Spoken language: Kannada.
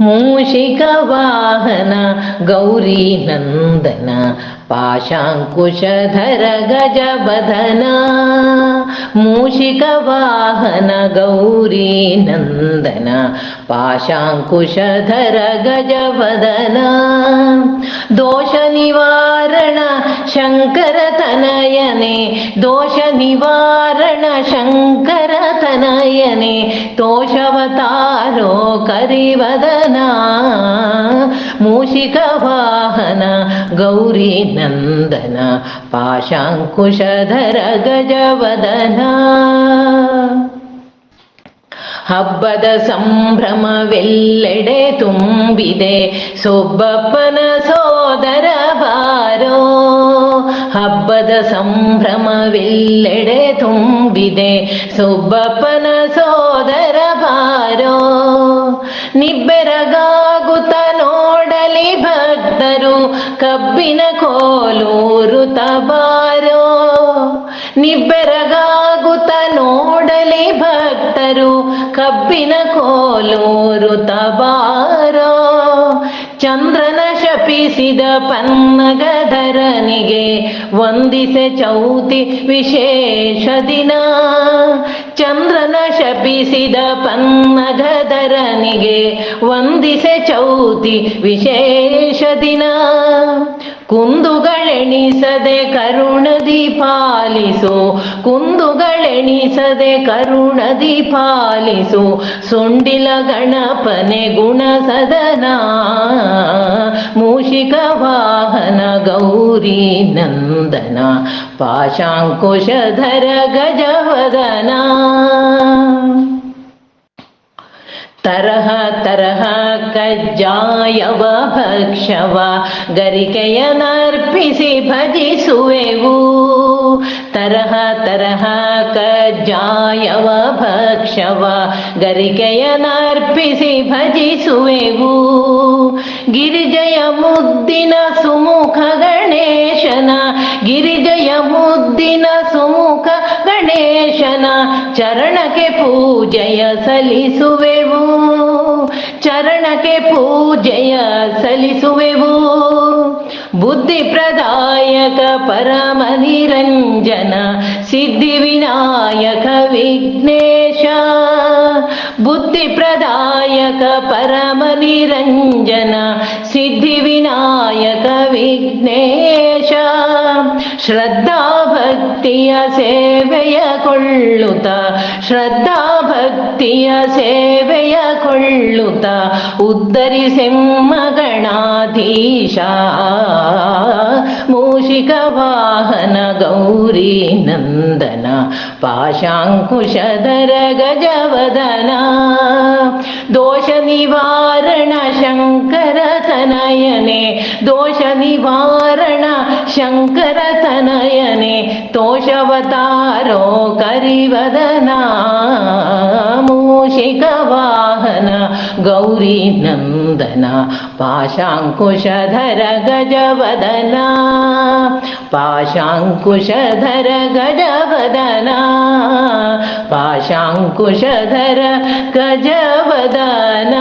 मूषिकवाहन गौरीनन्दन पाशाङ्कुशधर गजबदना मूषिकवाहन गौरीनन्दन पाशाङ्कुशधर गजबदना दोषनिवारण शङ्कर ತನಯನೆ ದೋಷ ನಿವಾರಣ ಶಂಕರ ತನಯನೆ, ತೋಷವತಾರೋ ಕರಿವದನ, ಮೂಷಿಕ ವಾಹನ ಗೌರಿ ನಂದನ, ಪಾಶಾಂಕುಶಧರ ಗಜವದನ. ಹಬ್ಬದ ಸಂಭ್ರಮವೆಲ್ಲೆಡೆ ತುಂಬಿದೆ ಸೊಬ್ಬಪ್ಪನ ಸೋದರ ಹಬ್ಬದ ಸಂಭ್ರಮವೆಲ್ಲೆಡೆ ತುಂಬಿದೆ. ಸುಬ್ಬಪ್ಪನ ಸೋದರ ಬಾರೋ, ನಿಬ್ಬೆರಗಾಗುತ್ತ ನೋಡಲಿ ಭಕ್ತರು. ಕಬ್ಬಿನ ಕೋಲೂರು ತಬಾರೋ ನಿಬ್ಬೆರಗಾಗುತ್ತ ನೋಡಲಿ ಭಕ್ತರು. ಕಬ್ಬಿನ ಕೋಲೂರು ತಬಾರೋ ಚಂದ್ರನ ಶಪಿಸಿದ ಪನ್ನಗಧರನಿಗೆ ವಂದಿಸೆ ಚೌತಿ ವಿಶೇಷ ದಿನ. ಚಂದ್ರನ ಶಪಿಸಿದ ಪನ್ನಗಧರನಿಗೆ ವಂದಿಸೆ ಚೌತಿ ವಿಶೇಷ ದಿನ. ಕುಂದುಗಳೆಣಿಸದೆ ಕರುಣದಿ ಪಾಲಿಸು, ಕುಂದುಗಳೆಣಿಸದೆ ಕರುಣದಿ ಪಾಲಿಸು, ಸೊಂಡಿಲ ಗಣಪನೆ ಗುಣ ಸದನ ಮೂಷಿಕ ವಾಹನ ಗೌರಿ ನಂದನ ಪಾಶಾಂಕುಶಧರ ಗಜವದನ. ತರಹ ತರಹ ಕಜ್ಜಾಯವ ಭಕ್ಷವ ಗರಿಕೆಯನರ್ಪಿಸಿ ಭಜಿಸುವೆವು. ತರಹ ತರಹ ಕಜ್ಜಾಯವ ಭಕ್ಷವ ಗರಿಕೆಯನರ್ಪಿಸಿ ಭಜಿಸುವೆವು. ಗಿರಿಜಯ ಮುದ್ದಿನ ಸುಮುಖ ಗಣೇಶನ, ಗಿರಿಜಯ ಮುದ್ದಿನ ಸುಮುಖ ಗಣೇಶನ ಚರಣಕ್ಕೆ ಪೂಜೆಯ ಸಲ್ಲಿಸುವೆವು ಚರಣಕ್ಕೆ ಪೂಜೆಯ ಸಲ್ಲಿಸುವೆವು ಬುದ್ಧಿ ಪ್ರದಾಯಕ ಪರಮ ನಿರಂಜನ ಸಿದ್ಧಿ ವಿನಾಯಕ ವಿಘ್ನೇಶ ಬುದ್ಧಿ ಪ್ರದಾಯಕ ಪರಮ ನಿರಂಜನ ಸಿದ್ಧಿ ವಿನಾಯಕ ವಿಘ್ನೇಶ. ಶ್ರದ್ಧಾ ಭಕ್ತಿಯ ಸೇವೆಯ ಕೊಳ್ಳುತ್ತ ಶ್ರದ್ಧಾ ಭಕ್ತಿಯ ಸೇವೆಯ ಕೊಳ್ಳುತ್ತ ಉದ್ಧರಿಸೆಮ್ಮ ಗಣಾಧೀಶ. ಮೂಷಿಕ ವಾಹನ ಗೌರಿ ನಂದನ, ಪಾಶಾಂಕುಶಧರ ಗಜವದನ. दोषनिवारण शङ्करतनयने दोषनिवारण शङ्करतनयने तोषवतारो करिवदना मूषिकवाहन गौरीनन्दना पाशाङ्कुशधर गजवदना ಮೂಷಿಕ ವಾಹನ ಗೌರಿ ನಂದನ